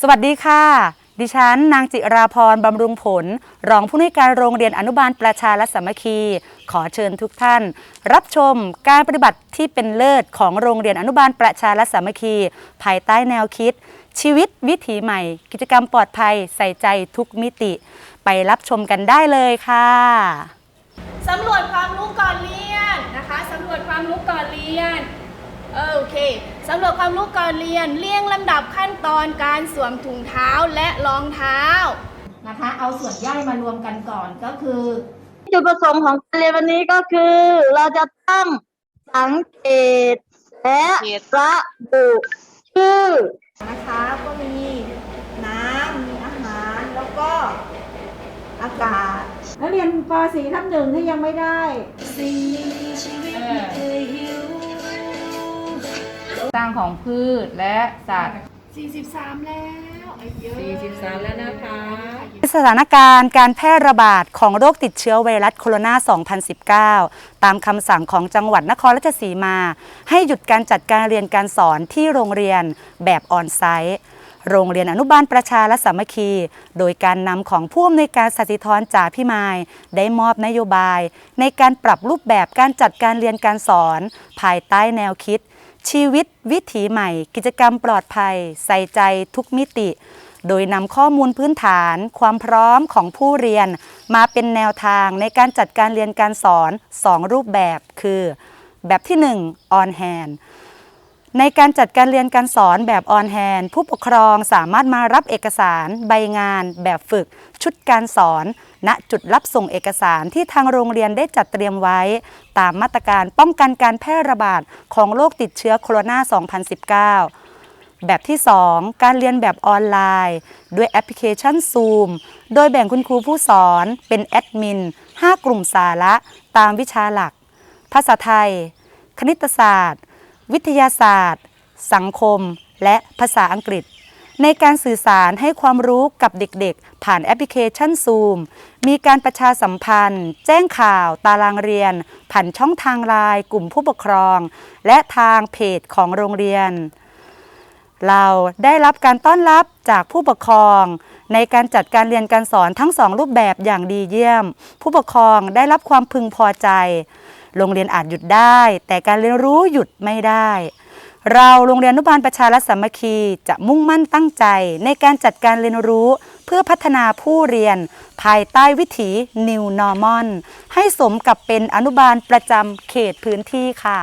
สวัสดีค่ะ ดิฉัน นางจิราพรบำรุงผล รองผู้ในวยการโรงเรียนอนุบาลประชาและสามัคคี ขอเชิญทุกท่าน รับชมการปฏิบัติที่เป็นเลิศของโรงเรียนอนุบาลประชาและสามัคคี ภายใต้แนวคิด ชีวิตวิถีใหม่ กิจกรรมปลอดภัยใส่ใจทุกมิติ ไปรับชมกันได้เลยค่ะสำรวจความรู้ก่อนเรียนนะคะสำรวจความรู้ก่อนเรียนเออโอเค สำรวจความรู้ก่อนเรียนเรียงลำดับขั้นตอนการสวมถุงเท้าและรองเท้านะคะ เอาส่วนย่อยมารวมกันก่อนก็คือ จุดประสงค์ของการเรียนวันนี้ก็คือ เราจะต้องสังเกตและระบุชื่อนะคะก็มีน้ำมีอาหารแล้วก็อากาศ นักเรียนป .4 ทับหนึ่งที่ยังไม่ได้ส ร้างของพืชและสัตว์ 43 แล้วอายุ43แล้วนะคะ สถานการณ์การแพร่ระบาดของโรคติดเชื้อไวรัสโคโรนา 2019 ตามคำสั่งของจังหวัดนครราชสีมา ให้หยุดการจัดการเรียนการสอนที่โรงเรียนแบบออนไซต์โรงเรียนอนุบาลประชาและสามัคคี โดยการนำของผู้อำนวยการสถิธรจ่าพิมาย ได้มอบนโยบาย ในการปรับรูปแบบการจัดการเรียนการสอน ภายใต้แนวคิด ชีวิตวิถีใหม่ กิจกรรมปลอดภัย ใส่ใจทุกมิติ โดยนำข้อมูลพื้นฐาน ความพร้อมของผู้เรียน มาเป็นแนวทางในการจัดการเรียนการสอน 2 รูปแบบคือ แบบที่ 1 on hand ในการจัดการเรียนการสอนแบบออนแฮนผู้ปกครองสามารถมารับเอกสาร ใบงาน แบบฝึก ชุดการสอน ณจุดรับส่งเอกสารที่ทางโรงเรียนได้จัดเตรียมไว้ ตามมาตรการป้องกันการแพร่ระบาดของโรคติดเชื้อโคโรนา 2019แบบที่ 2 การเรียนแบบออนไลน์ ด้วยแอปพลิเคชัน Zoom โดยแบ่งคุณครูผู้สอนเป็นแอดมิน 5 กลุ่มสาระ ตามวิชาหลัก ภาษาไทย คณิตศาสตร์ วิทยาศาสตร์ สังคม และภาษาอังกฤษ ในการสื่อสารให้ความรู้กับเด็กๆ ผ่านแอปพลิเคชัน Zoom มีการประชาสัมพันธ์ แจ้งข่าว ตารางเรียน ผ่านช่องทางไลน์กลุ่มผู้ปกครอง และทางเพจของโรงเรียน เราได้รับการต้อนรับจากผู้ปกครองในการจัดการเรียนการสอนทั้งสองรูปแบบอย่างดีเยี่ยม ผู้ปกครองได้รับความพึงพอใจ โรงเรียนอาจหยุดได้ แต่การเรียนรู้หยุดไม่ได้ เราโรงเรียนอนุบาลประชารัฐสามัคคีจะมุ่งมั่นตั้งใจ ในการจัดการเรียนรู้เพื่อพัฒนาผู้เรียน ภายใต้วิถี New Normal ให้สมกับเป็นอนุบาลประจำเขตพื้นที่ค่ะ